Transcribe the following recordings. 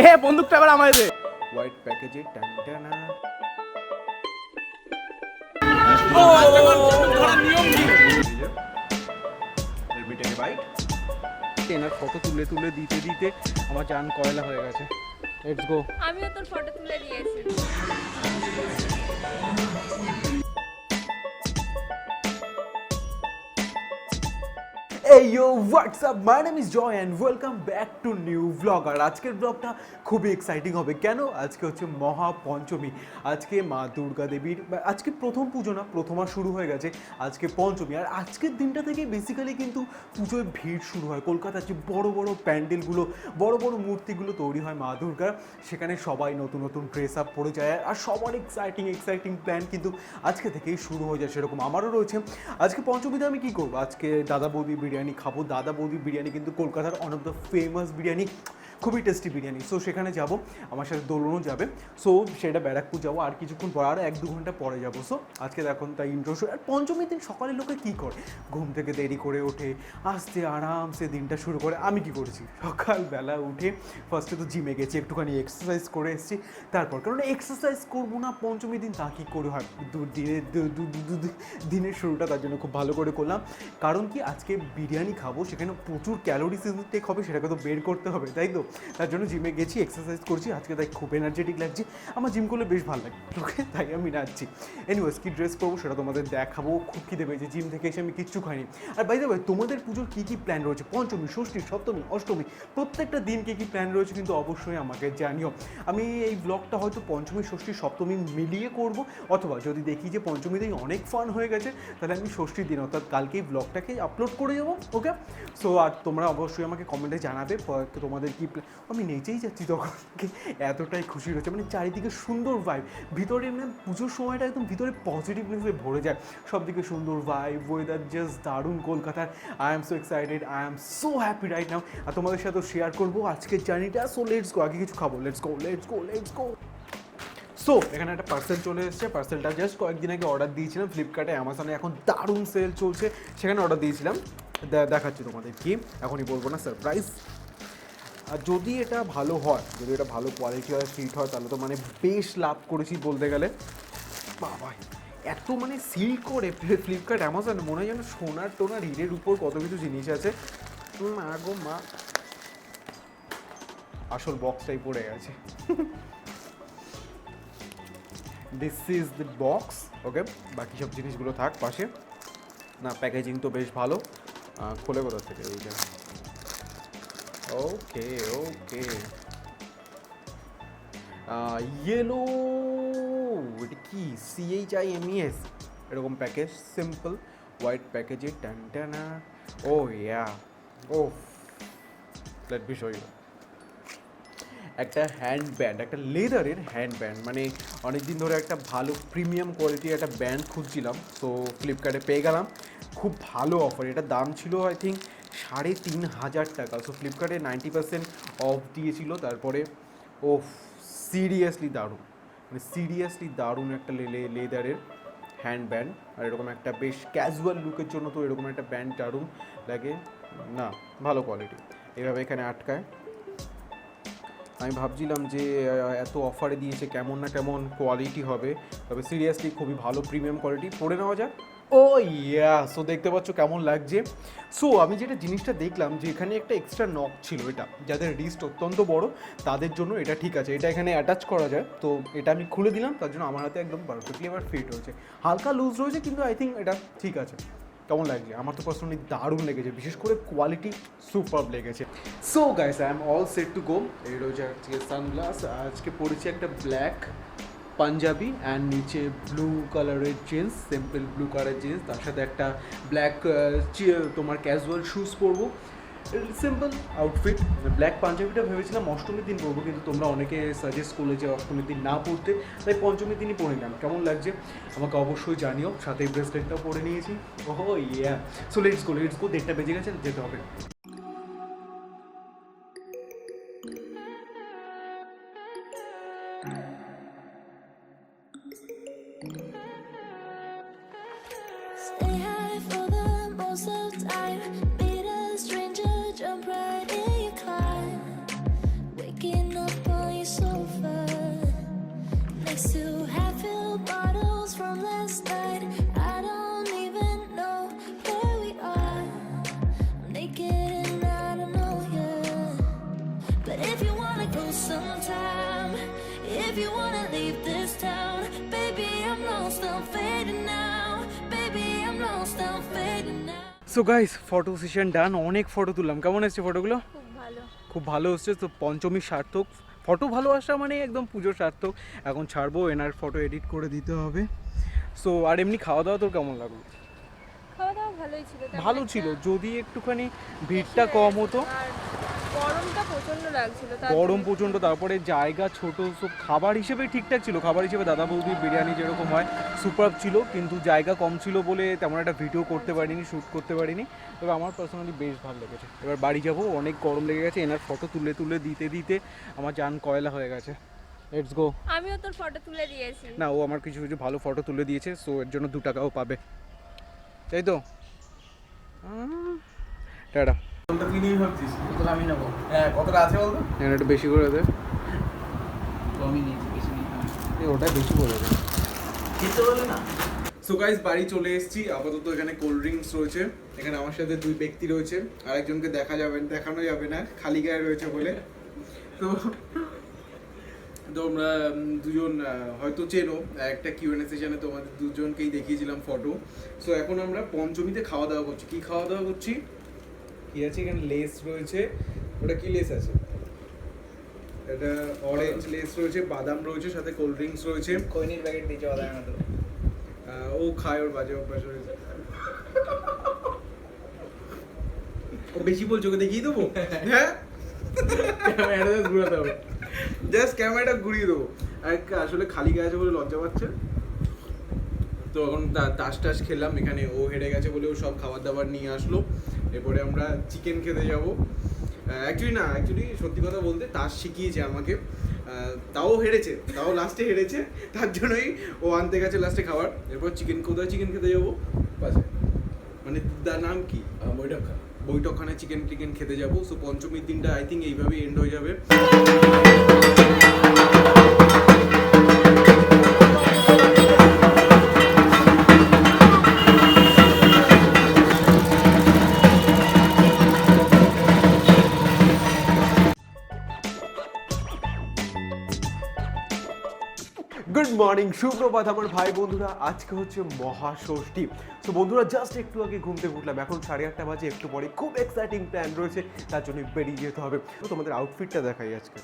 এ বন্দুকটা এবার আমায় দে। হোয়াইট প্যাকেজে টানটানা এনার ফটো তুলে তুলে দিতে দিতে আমার জান কয়লা হয়ে গেছে। লেটস গো আমিও তোর ফটো তুলে দিয়েছি এই you WhatsApp my name is Joy and welcome back to new blog আর আজকের ব্লগটা খুবই এক্সাইটিং হবে। কেন? আজকে হচ্ছে মহাপঞ্চমী। আজকে মা দুর্গা দেবীর আজকে প্রথম পুজো না, প্রথমা শুরু হয়ে গেছে আজকে পঞ্চমী। আর আজকের দিনটা থেকে বেসিক্যালি কিন্তু পুজোয় ভিড় শুরু হয়। কলকাতার যে বড় বড় প্যান্ডেলগুলো, বড় বড় মূর্তিগুলো তৈরি হয় মা দুর্গার সেখানে সবাই নতুন নতুন ড্রেস আপ পরে যায়। আর সবার এক্সাইটিং এক্সাইটিং প্ল্যান কিন্তু আজকে থেকেই শুরু হয়ে যায় সেরকম আমারও রয়েছে। আজকে পঞ্চমীতে আমি কী করব? আজকে দাদা বৌদি বিরিয়ানি খাব। দাদা বৌদি বিরিয়ানি কিন্তু কলকাতার one of the famous biryani. খুবই টেস্টি বিরিয়ানি। সো সেখানে যাব, আমার সাথে দোলনও যাবে। সো সেটা ব্যারাকপুর যাব, আর কিছুক্ষণ পর আর এক দু ঘণ্টা পরে যাব। সো আজকে দেখুন তাই ইন্ট্রো আর পঞ্চমীর দিন সকালে লোকে কী করে? ঘুম থেকে দেরি করে ওঠে, আস্তে আরামসে দিনটা শুরু করে। আমি কি করেছি? সকালবেলা উঠে ফার্স্টে তো জিমে গেছি, একটুখানি এক্সারসাইজ করে এসেছি। তারপর কারণ এক্সারসাইজ করব না পঞ্চমী দিন তা কী করে হয়? দু- দিনের দিনের শুরুটা তার জন্য খুব ভালো করে করলাম। কারণ কি আজকে বিরিয়ানি খাব, সেখানে প্রচুর ক্যালোরিজ ইনটেক হবে, সেটাকে তো বের করতে হবে, তাই তো? তার জন্য জিমে গেছি এক্সারসাইজ করছি, আজকে তাই খুব এনার্জেটিক লাগছে। আমার জিম করলে বেশ ভালো লাগে, ওকে? তাই আমি নাচছি। এনিওয়েজ কী ড্রেস করব সেটা তোমাদের দেখাবো, খুব খিদে পেয়েছে জিম থেকে এসে আমি কিচ্ছু খাইনি। আর বাই ভাই তোমাদের পুজোর কী কী প্ল্যান রয়েছে? পঞ্চমী, ষষ্ঠী, সপ্তমী, অষ্টমী, প্রত্যেকটা দিন কী কী প্ল্যান রয়েছে কিন্তু অবশ্যই আমাকে জানিও। আমি এই ব্লগটা হয়তো পঞ্চমী, ষষ্ঠী, সপ্তমী মিলিয়ে করব, অথবা যদি দেখি যে পঞ্চমীতেই অনেক ফান হয়ে গেছে, তাহলে আমি ষষ্ঠীর দিন, অর্থাৎ কালকেই ব্লগটাকে আপলোড করে যাব ওকে? সো আর তোমরা অবশ্যই আমাকে কমেন্টে জানাবে তোমাদের কি আমি নেচেই যাচ্ছি তখন এতটাই খুশি হচ্ছে মানে চারিদিকে সুন্দর ভাইব ভিতরে মানে পুজোর সময়টা একদম ভিতরে পজিটিভনেসে ভরে যায়। সব দিকে সুন্দর ভাইব ওয়েদার জাস্ট দারুণ কলকাতার। I am so excited I am so happy right now আর তোমাদের সাথে শেয়ার করব আজকের জার্নিটা সো লেটস গো আগে কিছু খাব। Let's go let's go let's go so এখানে একটা পার্সেল চলে এসেছে। পার্সেলটা জাস্ট কয়েকদিন আগে অর্ডার দিয়েছিলাম। ফ্লিপকার্টে অ্যামাজনে এখন দারুণ সেল চলছে। সেখানে অর্ডার দিয়েছিলাম। দেখাচ্ছি তোমাদের কি। এখনই বলব না সারপ্রাইজ আর যদি এটা ভালো হয়, যদি এটা ভালো কোয়ালিটি হয় ফিট হয়, তাহলে তো মানে বেশ লাভ করেছি বলতে গেলে। বাবা, এত মানে সিল করে ফ্লিপকার্ট অ্যামাজন মনে হয় যেন সোনার টোনার হিরের উপর কত কিছু জিনিস আছে। মা গো, মা। আসল বক্সটাই পড়ে গেছে। This is the box okay বাকি সব জিনিসগুলো থাক পাশে। না প্যাকেজিং তো বেশ ভালো। খোলে কোথা থেকে? এই ওকে ওকে ইয়েলো এটা কি সিএইচ আই এম এস এরকম প্যাকেজ সিম্পল হোয়াইট প্যাকেজে টানটানা oh yeah oh let B show একটা হ্যান্ড ব্যান্ড একটা লেদারের হ্যান্ড ব্যান্ড মানে অনেক দিন ধরে একটা ভালো প্রিমিয়াম কোয়ালিটির একটা ব্যান্ড খুঁজছিলাম, তো ফ্লিপকার্টে পেয়ে গেলাম। খুব ভালো অফার এটা দাম ছিল আই থিঙ্ক সাড়ে তিন হাজার টাকা। সো ফ্লিপকার্টে নাইনটি পার্সেন্ট অফ দিয়েছিল, তারপরে ও সিরিয়াসলি দারুণ। মানে সিরিয়াসলি দারুণ একটা লে লেদারের হ্যান্ড ব্যান্ড আর এরকম একটা বেশ ক্যাজুয়াল লুকের জন্য তো এরকম একটা ব্যান্ড দারুণ লাগে। না, ভালো কোয়ালিটি এভাবে এখানে আটকায়। আমি ভাবছিলাম যে এত অফারে দিয়েছে কেমন না কেমন কোয়ালিটি হবে। তবে সিরিয়াসলি খুবই ভালো প্রিমিয়াম কোয়ালিটি পড়ে নেওয়া যাক। ও, ইয়া সো দেখতে পাচ্ছ কেমন লাগছে। সো আমি যেটা জিনিসটা দেখলাম যে এখানে একটা এক্সট্রা নক ছিল এটা, যাদের রিস্ট অত্যন্ত বড়, তাদের জন্য এটা ঠিক আছে। এটা এখানে অ্যাটাচ করা যায়, তো এটা আমি খুলে দিলাম, তার জন্য আমার হাতে একদম পারফেক্টলি আবার ফিট হয়েছে হালকা লুজ রয়েছে, কিন্তু আই থিঙ্ক এটা ঠিক আছে। কেমন লাগছে? আমার তো পার্সোনালি দারুণ লেগেছে, বিশেষ করে কোয়ালিটি সুপার লেগেছে। So guys I am all set to go এই রয়েছে আজকে সানগ্লাস আজকে পরেছি একটা ব্ল্যাক পাঞ্জাবি অ্যান্ড নিচে ব্লু কালারের জিন্স সিম্পল ব্লু কালারের জিন্স তার সাথে একটা ব্ল্যাক তোমার ক্যাজুয়াল শুজ পরবো। সিম্পল আউটফিট ব্ল্যাক পাঞ্জাবিটা ভেবেছিলাম অষ্টমীর দিন পরবো, কিন্তু তোমরা অনেকে সাজেস্ট করলে যে অষ্টমীর দিন না পড়তে তাই পঞ্চমীর দিনই পরে নিলাম। কেমন লাগছে? আমাকে অবশ্যই জানিও। সাথে ব্রেসলেটটাও পরে নিয়েছি। ওহো yeah so let's go let's go দেড়টা বেজে গেছে, যেতে হবে। So guys photo session done অনেক ফটো তুললাম। কেমন এসছে ফটোগুলো খুব ভালো। খুব ভালো এসছে। তো পঞ্চমী সার্থক। ফটো ভালো আসা মানে একদম পুজো সার্থক। এখন ছাড়বো এনার ফটো এডিট করে দিতে হবে। সো আর এমনি খাওয়া দাওয়া তোর কেমন লাগল? খাওয়া দাওয়া ভালোই ছিল ভালো ছিল। যদি একটুখানি ভিড়টা কম হতো। গরমটা প্রচণ্ড লাগছিল গরম প্রচণ্ড তারপরে জায়গা ছোট সব খাবার হিসেবে ঠিকঠাক ছিল। খাবার হিসেবে দাদা বৌদির বিরিয়ানি যেরকম হয় সুপার ছিল কিন্তু জায়গা কম ছিল বলে তেমন একটা ভিডিও করতে পারিনি শ্যুট করতে পারিনি। তবে আমার পার্সোনালি বেশ ভালো লেগেছে। এবার বাড়ি যাব অনেক গরম লেগে গেছে এনার ফটো তুলে তুলে দিতে দিতে আমার জান কয়লা হয়ে গেছে। লেটস গো আমিও তোর ফটো তুলে দিয়েছি। না ও আমার কিছু কিছু ভালো ফটো তুলে দিয়েছে সো এর জন্য দু টাকাও পাবে। তাই তো? টাটা। কোনটা তুই নিয়ে ভাবছিস? বোতল আমি নেব। হ্যাঁ কতটা আছে বলতো? একটু বেশি করে দে। তো আমি নিয়েছি বেশি নিতে ওটা বেশি করে দে। খেতে বলে না? সো গাইস বাড়ি চলে এসেছি। আপাতত এখানে কোল্ড ড্রিঙ্কস রয়েছে। এখানে আমার সাথে দুই ব্যক্তি রয়েছে। আরেকজনকে দেখা যাবে দেখানো যাবে না। খালি গায়ে রয়েছে বলে। তো তোমরা দুজন হয়তো চেনো। একটা কিউএনএ সেশনে তোমাদের দুজনকেই দেখিয়েছিলাম ফটো সো এখন আমরা পঞ্চমীতে খাওয়া দাওয়া করছি। কি খাওয়া দাওয়া করছি? কি আছে? এখানে লেস রয়েছে। ওটা কি লেস আছে? এটা অরেঞ্জ লেস রয়েছে বাদাম রয়েছে সাথে কোল্ড ড্রিঙ্কস রয়েছে। খৈনির প্যাকেট দিয়েছে বাদাম না তো ও খায় ওর বাজে অভ্যাস হয়েছে ও বেশি বলছো ওকে দেখিয়ে দেবো? হ্যাঁ? ক্যামেরাটা ঘুরাতে হবে। জাস্ট ক্যামেরাটা ঘুরিয়ে দেবো। আর আসলে খালি গায়ে আছে বলে লজ্জা পাচ্ছে। তো এখন তাস টাস খেলাম এখানে ও হেরে গেছে বলে ও সব খাবার দাবার নিয়ে আসলো। এরপরে আমরা চিকেন খেতে যাব। অ্যাকচুয়ালি না অ্যাকচুয়ালি সত্যি কথা বলতে তাস শিখিয়েছে আমাকে। তাও হেরেছে তাও লাস্টে হেরেছে। তার জন্যই ও আনতে গেছে লাস্টে খাবার। এরপর চিকেন কোথায় চিকেন খেতে যাব? পাশে। মানে তার নাম কি? বৈঠকখানা। বৈঠকখানায় চিকেন টিকেন খেতে যাব। সো পঞ্চমীর দিনটা আই থিঙ্ক এইভাবেই এন্ড হয়ে যাবে। গুড মর্নিং সুপ্রভাত আমার ভাই বন্ধুরা। আজকে হচ্ছে মহাষষ্ঠী। তো বন্ধুরা জাস্ট একটু আগে ঘুমতে উঠলাম। এখন সাড়ে আটটা বাজে, একটু পরে খুব এক্সাইটিং প্ল্যান রয়েছে, তার জন্য বেরিয়ে যেতে হবে। তো তোমাদের আউটফিটটা দেখাই আজকে।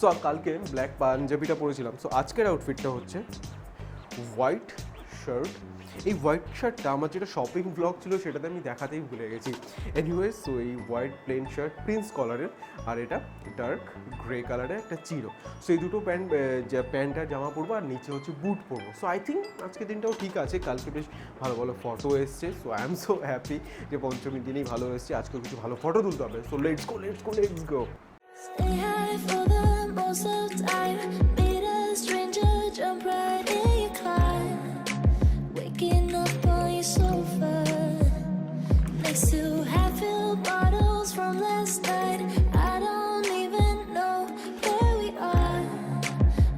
সো কালকে ব্ল্যাক পাঞ্জাবিটা পরেছিলাম। সো আজকের আউটফিটটা হচ্ছে হোয়াইট শার্ট এই হোয়াইট শার্টটা আমার যেটা শপিং ব্লগ ছিল সেটাতে আমি দেখাতেই ভুলে গেছি। এনিওয়েজ সো এই হোয়াইট প্লেন শার্ট প্রিন্স কলারের আর এটা ডার্ক গ্রে কালারের একটা চিরো সো এই দুটো প্যান্ট প্যান্ট আর জামা পরবো আর নিচে হচ্ছে বুট পরবো। সো আই থিঙ্ক আজকের দিনটাও ঠিক আছে, কালকে বেশ ভালো ভালো ফটো এসছে। So I am so happy যে পঞ্চমীর দিনেই ভালো এসছে, আজকেও কিছু ভালো ফটো তুলতে হবে। So let's go let's go let's go Next to half-filled bottles from last night. I don't even know where we are.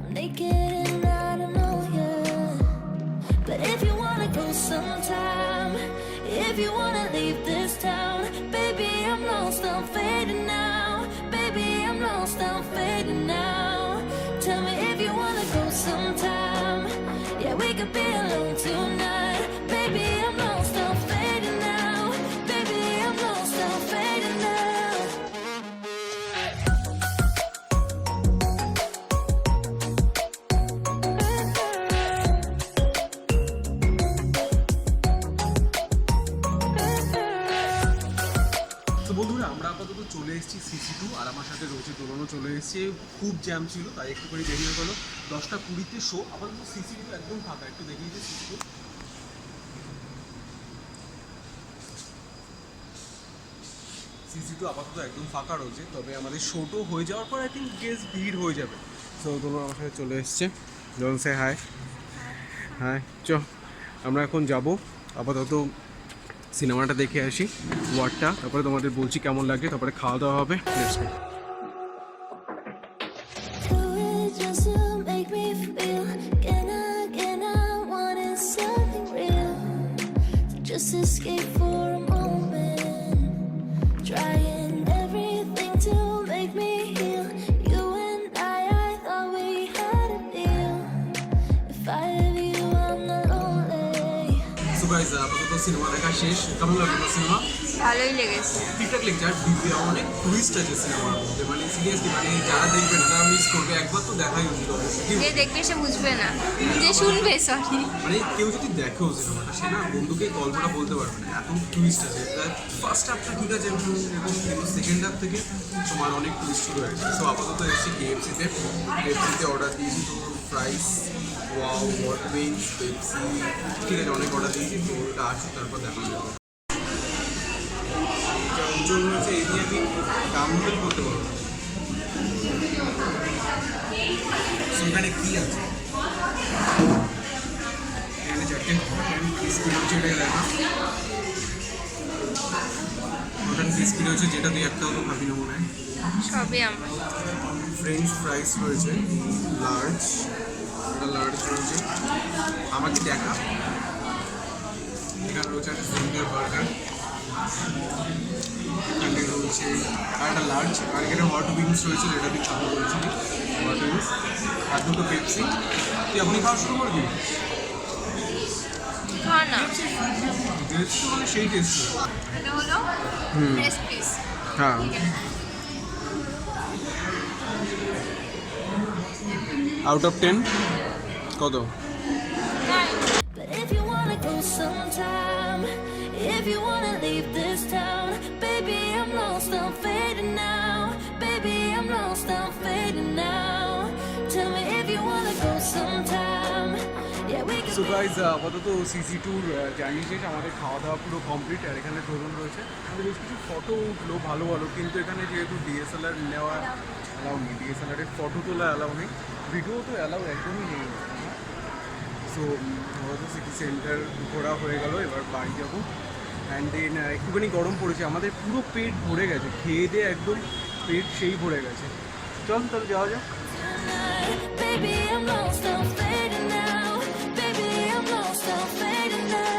I'm naked and I don't know you. But if you wanna go sometime, if you wanna leave this town, baby, I'm lost, I'm fading now. Baby, I'm lost, I'm fading now. Tell me if you wanna go sometime. Yeah, we could be alone আমার সাথে রয়েছে, দোলনও চলে এসেছে। খুব jam ছিল, তাই একটু করে দেরি হয়ে গেলো। দশটা কুড়িতে শো আপাতত সিসি টু একদম ফাঁকা, একটু দেখিয়ে যে সিসি সিসি টু আপাতত একদম ফাঁকা রয়েছে, তবে আমাদের শোটো হয়ে যাওয়ার পর আই থিঙ্ক গেস ভিড় হয়ে যাবে। তো দোলন আমার সাথে চলে এসছে। দোলন সে হাই হ্যাঁ চ, আমরা এখন যাব আপাতত সিনেমাটা দেখে আসি, ওয়ার্ডটা। তারপরে তোমাদের বলছি কেমন লাগে তারপরে খাওয়া দাওয়া হবে। Let's just escape for a moment. Trying everything to make me. You and i i thought we had a feeling not to So guys, the cinema ভালোই লেগেছে। ঠিকঠাক লেগেছে আর অনেক টুইস্ট আছে সিনেমার মধ্যে। মানে সিরিয়াসলি মানে যারা দেখবে না তারা মিস করবে। একবার তো দেখাই উচিত যে দেখবে সে বুঝবে না। যে শুনবে সরি মানে কেউ যদি দেখেও সিনেমাটা সে না বন্ধুকে গল্পটা বলতে পারবে না। এত টুইস্ট আছে। ফার্স্ট হাফটা ঠিক আছে এবং কিন্তু সেকেন্ড হাফ থেকে তোমার অনেক টুইস্ট শুরু হয়েছে। সো আপাতত এসেছি কেএফসিতে কেএফসিতে অর্ডার দিয়েছি তো fries wow what wings Pepsi ঠিক আছে অনেক অর্ডার দিয়েছি। তো ওটা আসুক তারপর দেখা যাবে। যা উজ্জ্বল হয়েছে এই দিয়ে আমি ডাউনলোড করতে পারব। ওখানে কী আছে? এখানে চারটে বিস্কিট হচ্ছে এটাকে দেখা। মটন বিস্কিট হচ্ছে যেটা তুই একটাও তো খাবি না মনে হয় সবই আমার। ফ্রেঞ্চ ফ্রাইস রয়েছে লার্জ এটা লার্জ রয়েছে। আমাকে দেখা। এখানে রয়েছে একটা ফিঙ্গার বার্গার এখানে রয়েছে আর একটা লার্জ আর এখানে হট উইংস রয়েছে যেটা তুই খাব বলছিলি হট উইংস আর দুটো পেপসি তুই এখনই খাওয়া শুরু করবি মানে সেই টেস্ট হ্যাঁ আউট অফ টেন কত But if you wanna go sometime, you wanna leave this town, baby, I'm lost, I'm fading now. Baby, I'm lost, I'm fading now. Tell me if you wanna go sometime. Yeah, we can guys আপাতত CC tour journey শেষ আমাদের খাওয়া দাওয়া পুরো complete আর এখানে drone রয়েছে আমাদের বেশ কিছু ফটো উঠল ভালো ভালো কিন্তু এখানে যেহেতু ডিএসএলআর নেওয়া অ্যালাউ নেই ডিএসএলআরের ফটো তোলা অ্যালাউ নেই ভিডিও তো অ্যালাউ একদমই নেই সো হয়তো সিটি সেন্টার ঘোরা হয়ে গেল এবার বাড়ি যাব অ্যান্ড দেন একটুখানি গরম পড়েছে আমাদের পুরো পেট ভরে গেছে খেয়ে দিয়ে একদম পেট সেই ভরে গেছে চল তাহলে যাওয়া যাক. Baby, I'm lost, I'm now. Baby, I'm lost, I'm now.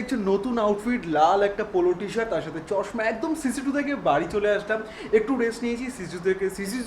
Guys নতুন আউটফিট লাল একটা পোলো টি শার্ট তার সাথে চশমা, একদম সিসি টু থেকে বাড়ি চলে আসলাম। একটু রেস্ট নিয়েছি সিসি থেকে সিসি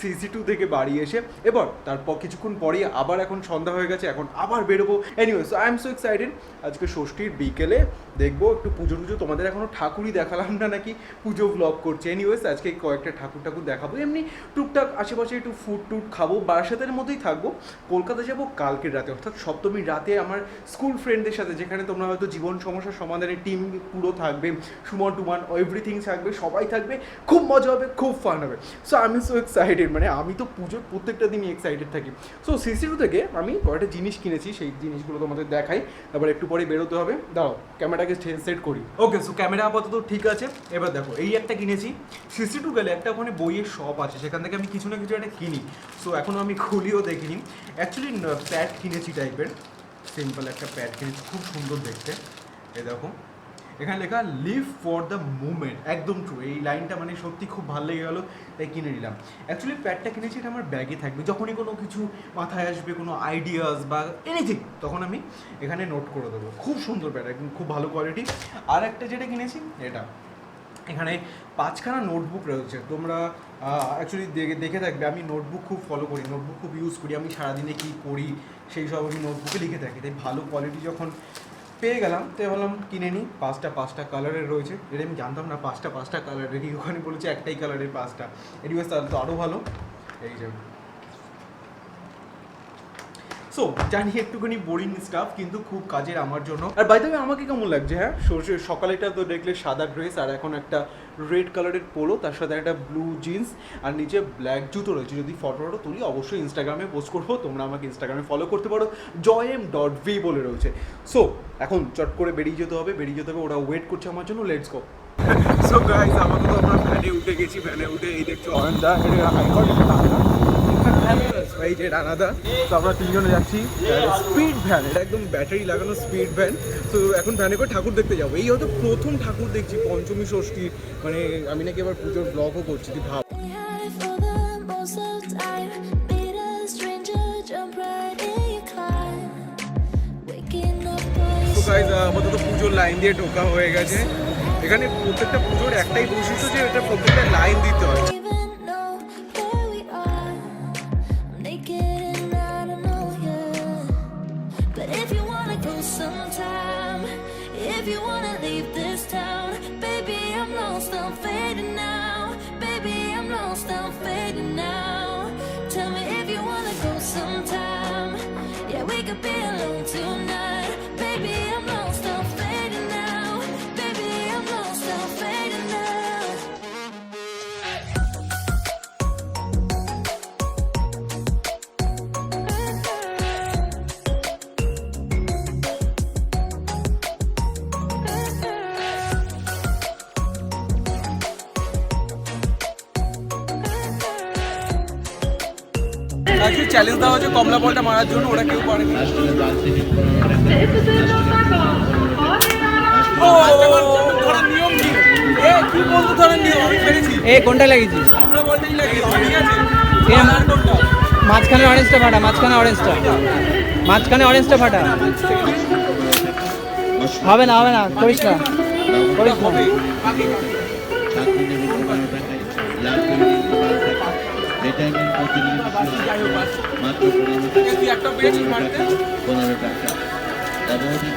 সিসি টু থেকে বাড়ি এসে। এবার, তারপর কিছুক্ষণ পরেই আবার এখন সন্ধ্যা হয়ে গেছে, এখন আবার বেরোবো। Anyway so I am so excited আজকে ষষ্ঠীর বিকেলে দেখব, একটু পুজো টুজো তোমাদের এখনও ঠাকুরই দেখালাম না নাকি, পুজো ব্লগ করছে। এনিওয়েস আজকে কয়েকটা ঠাকুর ঠাকুর দেখাবো। এমনি টুকটাক আশেপাশে একটু ফুড টুড খাব, বারাসাতের মধ্যেই থাকব। কলকাতা যাব কালকের রাতে, অর্থাৎ সপ্তমীর রাতে আমার স্কুল ফ্রেন্ডদের সাথে, যেখানে তোমরা হয়তো জীবন সমস্যার সমাধানের টিম পুরো থাকবে, সুমন, টুমান এভরিথিং থাকবে, সবাই থাকবে, খুব মজা হবে, খুব ফান হবে। সো আমি সো এক্সাইটেড মানে আমি তো পুজোর প্রত্যেকটা দিনই এক্সাইটেড থাকি। সো সিসি টু থেকে আমি কয়েকটা জিনিস কিনেছি, সেই জিনিসগুলো তোমাদের দেখাই। তারপর একটু পরে বেরোতে হবে। দাও ক্যামেরাটাকে সেট করি। ওকে সো ক্যামেরা আপাতত ঠিক আছে। এবার দেখো, এই একটা কিনেছি। সিসি টু গেলে একটা ওখানে বইয়ের শপ আছে, সেখান থেকে আমি কিছু না কিছু একটা কিনি। সো এখনও আমি খুলিও দেখিনি। অ্যাকচুয়ালি প্যাড কিনেছি টাইপের সিম্পল একটা প্যাড কিনেছি, খুব সুন্দর দেখতে। এই দেখো। এখানে লেখা লিভ ফর দ্য মুভমেন্ট একদম ট্রু এই লাইনটা মানে সত্যি খুব ভালো লেগে গেলো, তাই কিনে নিলাম। অ্যাকচুয়ালি প্যাডটা কিনেছি, এটা আমার ব্যাগে থাকবে। যখনই কোনো কিছু মাথায় আসবে, কোনো আইডিয়াস বা এনিথিং তখন আমি এখানে নোট করে দেবো। খুব সুন্দর প্যাড একদম খুব ভালো কোয়ালিটি আর একটা যেটা কিনেছি, এটা। এখানে পাঁচখানা নোটবুক রয়েছে। তোমরা অ্যাকচুয়ালি দেখে দেখে থাকবে, আমি নোটবুক খুব ফলো করি নোটবুক খুব ইউজ করি। আমি সারাদিনে কী করি সেই সব আমি নোটবুকে লিখে থাকি। তাই ভালো কোয়ালিটি যখন পেয়ে গেলাম, তো ভাবলাম কিনে নিই। পাঁচটা পাঁচটা কালারের রয়েছে। এটা আমি জানতাম না পাঁচটা পাঁচটা কালারের ওখানে বলেছে একটাই কালারের পাঁচটা। এটি তাহলে তো আরও ভালো। এই যে সো জানি একটুখানি বোরিং স্টাফ কিন্তু খুব কাজের আমার জন্য। আর বাই দ্য আমাকে কেমন লাগছে হ্যাঁ? সকালেটা তো দেখলে সাদা ড্রেস আর এখন একটা রেড কালারের পোলো তার সাথে একটা ব্লু জিন্স আর নিচে ব্ল্যাক জুতো রয়েছে। যদি ফটো ফটো তুলি, অবশ্যই ইনস্টাগ্রামে পোস্ট করব, তোমরা আমাকে ইনস্টাগ্রামে ফলো করতে পারো। জয় এম ডট ভি বলে রয়েছে। সো এখন চট করে বেরিয়ে যেতে হবে, বেরিয়ে যেতে হবে, ওরা ওয়েট করছে আমার জন্য লেটস গো সো গাইস আপাতত আমরা ভ্যানে উঠে গেছি ভ্যানে উঠে এই দেখছ অয়নদা এটা হাইকোর্ট এই যে রানাদা তো আমরা তিনজনে যাচ্ছি। স্পিড ভ্যান এটা একদম ব্যাটারি লাগানো স্পিড ভ্যান তো এখন ভ্যানে করে ঠাকুর দেখতে যাব। এই হয়তো প্রথম ঠাকুর দেখছি পঞ্চমী মানে আমি নাকি এবার পুজোর ব্লগও করছি তুই ভাব। আপাতত পুজোর লাইন দিয়ে ঢোকা হয়ে গেছে। এখানে প্রত্যেকটা পুজোর একটাই বৈশিষ্ট্য যে এটা প্রত্যেকটা লাইন দিতে হয়। Could be alone tonight. Actually challenge দেওয়া হয়েছে কমলা বলটা মারার জন্য ওরা কেউ পারেনি? মাঝখানে অরেঞ্জটা ফাটা মাঝখানে অরেঞ্জটা মাঝখানে অরেঞ্জটা ফাটা হবে না হবে না করিস না করিস না মাত্র একটা পনেরো টাকা অবধি?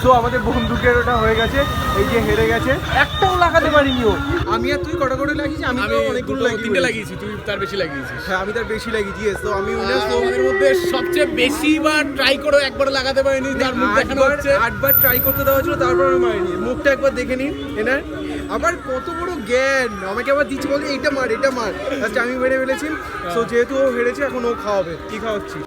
So, আমাদের বন্দুকের ওটা হয়ে গেছে এই যে হেরে গেছে একটাও লাগাতে পারিনি ও। আমি আর তুই কটা করে লাগিয়েছি? আমি তো অনেকগুলো লাগিয়ে তিনটে লাগিয়েছি তুই তার বেশি লাগিয়েছিস। হ্যাঁ আমি তার বেশি লাগিয়েছি তো আমি তো আমাদের মধ্যে সবচেয়ে বেশি বার ট্রাই করে একবার লাগাতে পারিনি তার মুখ দেখানো হচ্ছে। আটবার ট্রাই করতে দেওয়া হয়েছিল তারপর আমি মারিনি। মুখটা একবার দেখে নিন এনার। আবার কত বড় জ্ঞান। আমাকে আবার দিচ্ছে বলে এইটা মার এটা মার। আচ্ছা আমি মেরে ফেলেছি। সো যেহেতু ও হেরেছে এখন ও খাওয়াবে। কি খাওয়াচ্ছি?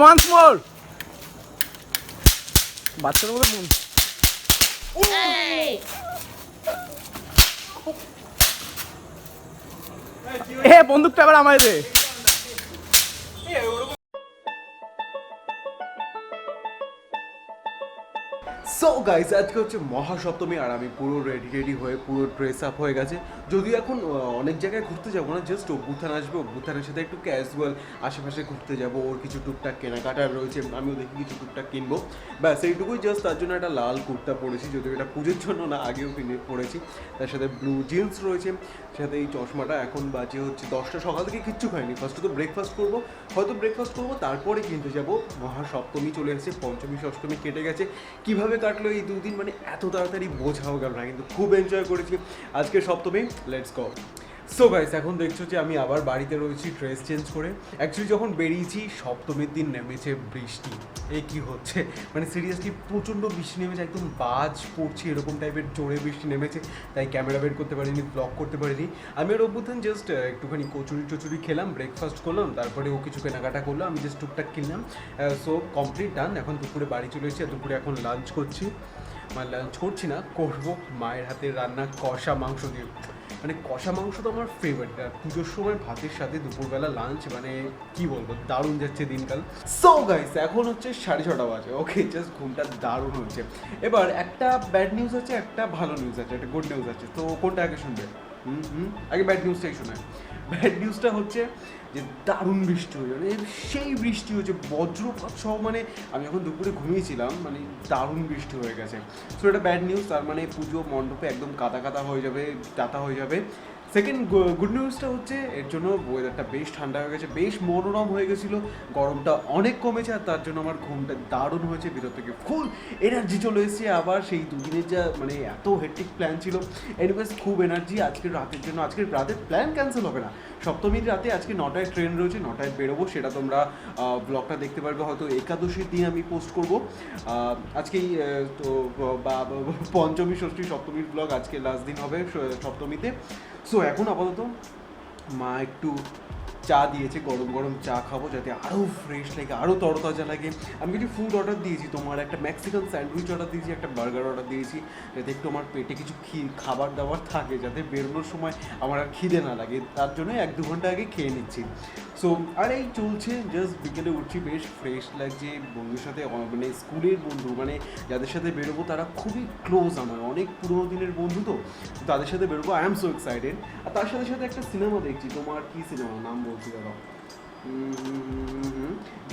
Once more. বাচ্চার মতো মন। এ বন্দুকটা আবার আমায় দে। সো গাইস আজকে হচ্ছে মহাসপ্তমী আর আমি পুরো রেডি রেডি হয়ে, পুরো ড্রেস আপ হয়ে গেছে। যদিও এখন অনেক জায়গায় ঘুরতে যাব না জাস্ট অভ্যুত্থান আসবে। অভ্যুত্থানের সাথে একটু ক্যাজুয়াল আশেপাশে ঘুরতে যাব। ওর কিছু টুকটাক কেনাকাটার রয়েছে, আমিও দেখি কিছু টুকটাক কিনবো। ব্যাস, এইটুকুই জাস্ট তার জন্য একটা লাল কুর্তা পরেছি, যদিও এটা পুজোর জন্য না, আগেও কিনে, পরেছি। তার সাথে ব্লু জিন্স রয়েছে সাথে এই চশমাটা এখন বাজে হচ্ছে দশটা, সকাল থেকে কিচ্ছু খাইনি ফার্স্টে তো ব্রেকফাস্ট করব, হয়তো ব্রেকফাস্ট করব, তারপরে কিনতে যাব। মহাসপ্তমী চলে এসেছে, পঞ্চমী, ষষ্ঠমী কেটে গেছে। কীভাবে কাটলো এই দুদিন? মানে এত তাড়াতাড়ি বোঝাও গেল না, কিন্তু খুব এনজয় করেছি। আজকে Saptami let's go so guys এখন দেখছ যে আমি আবার বাড়িতে রয়েছি ড্রেস চেঞ্জ করে। অ্যাকচুয়ালি যখন বেরিয়েছি, সপ্তমীর দিন নেমেছে বৃষ্টি। এ কি হচ্ছে? মানে সিরিয়াসলি প্রচণ্ড বৃষ্টি নেমেছে, একদম বাজ পড়ছে, এরকম টাইপের জোরে বৃষ্টি নেমেছে। তাই ক্যামেরা বের করতে পারিনি ব্লগ করতে পারিনি। আমি আর অভ্যুত্থান জাস্ট একটুখানি কচুরি টচুরি খেলাম ব্রেকফাস্ট করলাম, তারপরে ও কিছু কেনাকাটা করল, আমি জাস্ট টুকটাক কিনলাম। সো কমপ্লিট ডান এখন দুপুরে বাড়ি চলে এসেছি, আর দুপুরে এখন লাঞ্চ করছি। মানে লাঞ্চ করছি না, করব মায়ের হাতের রান্না, কষা মাংস দিয়ে। মানে কষা মাংস তো আমার ফেভারিট পুজোর সময় ভাতের সাথে দুপুরবেলা লাঞ্চ মানে কি বলব, দারুণ যাচ্ছে দিনকাল। সো গাইস এখন হচ্ছে সাড়ে ছটা বাজে ওকে জাস্ট ঘুমটা দারুণ হচ্ছে। এবার একটা ব্যাড নিউজ আছে, একটা ভালো নিউজ আছে, একটা গুড নিউজ আছে। তো কোনটা আগে শুনবে? হুম হুম, আগে ব্যাড নিউজটাই শোনায়। ব্যাড নিউজটা হচ্ছে যে দারুণ বৃষ্টি হয়েছে। মানে সেই বৃষ্টি হয়েছে, বজ্রপাত সহ মানে আমি যখন দুপুরে ঘুমিয়েছিলাম মানে দারুণ বৃষ্টি হয়ে গেছে। সো এটা ব্যাড নিউজ তার মানে পুজো মণ্ডপে একদম কাদা কাদা হয়ে যাবে টাতা হয়ে যাবে। সেকেন্ড গুড নিউজটা হচ্ছে, এর জন্য ওয়েদারটা বেশ ঠান্ডা হয়ে গেছে, বেশ মনোরম হয়ে গেছিল, গরমটা অনেক কমেছে, আর তার জন্য আমার ঘুমটা দারুণ হয়েছে ভিতর থেকে ফুল এনার্জি চলে এসেছে, আবার সেই দুদিনের যা মানে এত হেট্রিক প্ল্যান ছিল এনিওয়েজ খুব এনার্জি আজকের রাতের জন্য, আজকের রাতের প্ল্যান ক্যান্সেল হবে না। সপ্তমীর রাতে আজকে নটায় ট্রেন রয়েছে, নটায় বেরোবো, সেটা তোমরা ব্লগটা দেখতে পারবে, হয়তো একাদশীর দিন আমি পোস্ট করব। আজকেই তো, বা পঞ্চমী, ষষ্ঠী, সপ্তমীর ব্লগ আজকে লাস্ট দিন হবে সপ্তমীতে। সো এখন আপাতত মা একটু চা দিয়েছে, গরম গরম চা খাব যাতে আরও ফ্রেশ লাগে আরও তরতাজা লাগে। আমি কিছু ফুড অর্ডার দিয়েছি, তোমার একটা মেক্সিকান স্যান্ডউইচ অর্ডার দিয়েছি, একটা বার্গার অর্ডার দিয়েছি, যাতে একটু আমার পেটে কিছু খি- খাবার দাবার থাকে, যাতে বেরোনোর সময় আমার আর খিদে না লাগে। তার জন্য এক দু ঘণ্টা আগে খেয়ে নিচ্ছি। সো আর এই চলছে জাস্ট বিকেলে উঠছি বেশ ফ্রেশ লাগছে বন্ধুর সাথে মানে স্কুলের বন্ধু মানে যাদের সাথে বেরোবো তারা খুবই ক্লোজ আমার, অনেক পুরোনো দিনের বন্ধু তো তাদের সাথে বেরোবো আই এম সো এক্সাইটেড আর তার সাথে সাথে একটা সিনেমা দেখছি, তোমার কী সিনেমা নাম বলছি দাদা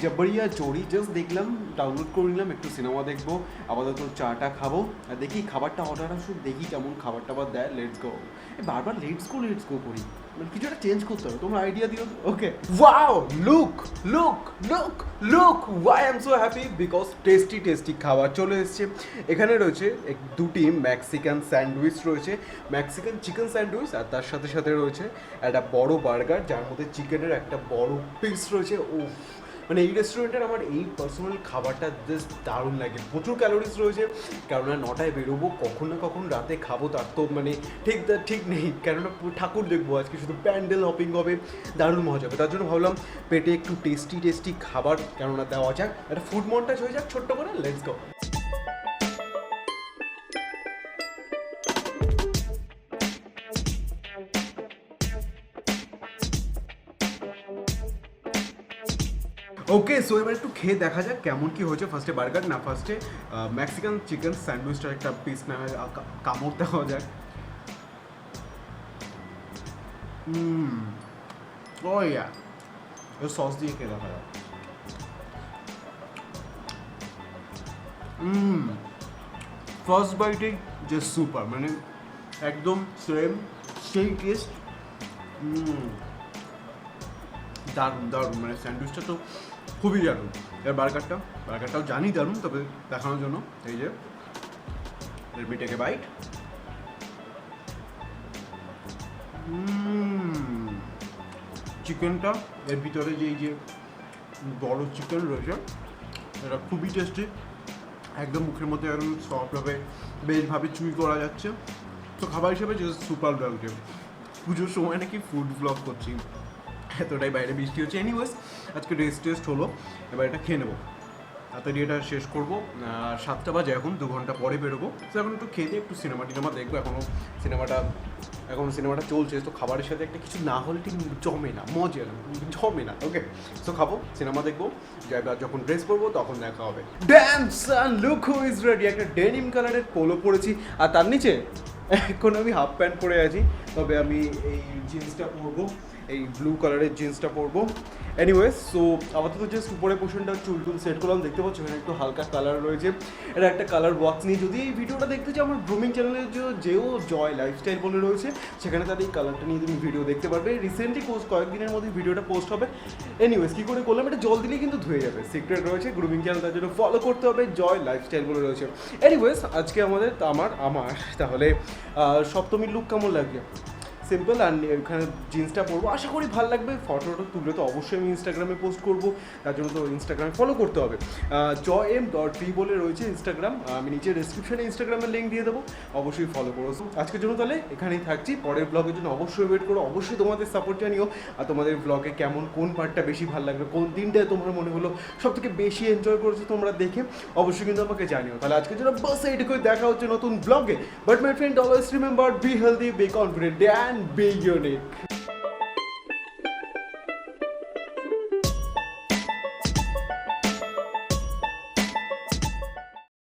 জব্বরিয়া জোড়ি জাস্ট দেখলাম ডাউনলোড করে নিলাম, একটু সিনেমা দেখব, আপাতত চাটা খাব, আর দেখি খাবারটা অর্ডার আসুক, দেখি কেমন খাবার টাবার দেয় লেটস গো বারবার লেটস গো লেটস গো করি। কিছু একটা চেঞ্জ করতে হবে। তোমরা আইডিয়া দিও। Okay wow look look look look why I am so happy because tasty tasty খাবার চলে এসছে। এখানে রয়েছে দুটি ম্যাক্সিকান স্যান্ডউইচ রয়েছে। ম্যাক্সিকান চিকেন স্যান্ডউইচ আর তার সাথে সাথে রয়েছে একটা বড় বার্গার যার মধ্যে চিকেনের একটা বড় পিস রয়েছে। ও মানে এই রেস্টুরেন্টের আমার এই পার্সোনাল খাবারটা জাস্ট দারুণ লাগে। প্রচুর ক্যালোরিজ রয়েছে, কেননা নটায় বেরোবো, কখন না কখন রাতে খাব, তার তো মানে ঠিক ঠিক নেই। কেননা ঠাকুর দেখব, আজকে শুধু প্যান্ডেল হপিং হবে, দারুণ মজা হবে। তার জন্য ভাবলাম পেটে একটু টেস্টি টেস্টি খাবার, কেননা দেওয়া যাক। একটা ফুড মন্টাজ হয়ে যাক, ছোট্ট করে লেটস গো ওকে সো এবার একটু খেয়ে দেখা যাক কেমন কি হয়েছে ফার্স্টে বার্গার না ফার্স্টে মেক্সিকান চিকেন স্যান্ডউইচটার একটা পিস না হয় আ- কা- কামড় দেওয়া যাক। হুম ও ইয়া সস দিয়ে খেয়ে দেখা যাক। হুম ফার্স্ট বাইটে যে সুপার মানে একদম সেম সেই টেস্ট হুম, দারুণ দারুণ মানে স্যান্ডউইচটা তো খুবই দারুণ। এবার বার্গারটা, বার্গারটাও জানি দারুণ, তবে দেখানোর জন্য। এই যে লেটমি টেক এ বাইট চিকেনটা এর ভিতরে যে এই যে বড় চিকেন রয়েছে, এটা খুবই টেস্টি একদম মুখের মধ্যে একদম সফটভাবে বেশভাবে চুই করা যাচ্ছে। তো খাবার হিসেবে জাস্ট সুপার লাগছে পুজোর সময় নাকি ফুড ব্লগ করছি। এতটাই বাইরে বৃষ্টি হচ্ছে এনিওয়েজ আজকে রেস্ট টেস্ট হলো, এবার এটা খেয়ে নেব। তাড়াতাড়ি এটা শেষ করব। আর সাতটা বাজে এখন, দু ঘণ্টা পরে বেরোবো। তো এখন একটু খেতে একটু সিনেমা টিনেমা দেখব। এখনও সিনেমাটা এখন সিনেমাটা চলছে। তো খাবারের সাথে একটা কিছু না হলে ঠিক জমে না, মজা জমে না ওকে তো খাব সিনেমা দেখব। এবার যখন ড্রেস পরবো, তখন দেখা হবে। Dance look who is ready একটা ডেনিম কালারের পোলো পরেছি। আর তার নিচে, এখন আমি হাফ প্যান্ট পরে আছি। তবে আমি এই জিন্সটা পরবো। এই ব্লু কালারের জিন্সটা পরবো। এনিওয়েজ সো আপাতত জাস্ট উপরে পোর্শনটা চুল টুল সেট করলাম। দেখতে পাচ্ছ, এখানে একটু হালকা কালার রয়েছে। এটা একটা কালার বক্স নিয়ে যদি এই ভিডিওটা দেখতে চাও, আমার গ্রুমিং চ্যানেলের যে যেও জয় লাইফস্টাইল বলে রয়েছে, সেখানে তার এই কালারটা নিয়ে তুমি ভিডিও দেখতে পারবে। রিসেন্টলি পোস্ট কয়েকদিনের মধ্যে ভিডিওটা পোস্ট হবে। এনিওয়েজ কী করে করলাম, এটা জল দিলেই কিন্তু ধুয়ে যাবে। সিক্রেট রয়েছে গ্রুমিং চ্যানেল তার জন্য ফলো করতে হবে জয় লাইফস্টাইল বলে রয়েছে। এনিওয়েজ আজকে আমাদের, আমার আমার, তাহলে সপ্তমীর লুক কেমন লাগবে সিম্পল আর ওখানে জিন্সটা পরবো। আশা করি ভালো লাগবে। ফটো টটো তুলে তো অবশ্যই আমি ইনস্টাগ্রামে পোস্ট করব। তার জন্য তো ইনস্টাগ্রামে ফলো করতে হবে। জ এম ডট ভি বলে রয়েছে ইনস্টাগ্রাম আমি নিচে ডিসক্রিপশনে ইনস্টাগ্রামের লিঙ্ক দিয়ে দেবো। অবশ্যই ফলো করো। আজকের জন্য তাহলে এখানেই থাকছি। পরের ব্লগের জন্য অবশ্যই ওয়েট করো। অবশ্যই তোমাদের সাপোর্ট জানিও। আর তোমাদের ব্লগে কেমন, কোন পার্টটা বেশি ভালো লাগবে, কোন দিনটায় তোমার মনে হলো সব থেকে বেশি এনজয় করেছ তোমরা দেখে অবশ্যই কিন্তু আমাকে জানিও। তাহলে আজকের জন্য বাস এইটুকুই। দেখা হচ্ছে নতুন ব্লগে but my friend always remember be healthy be confident and be unique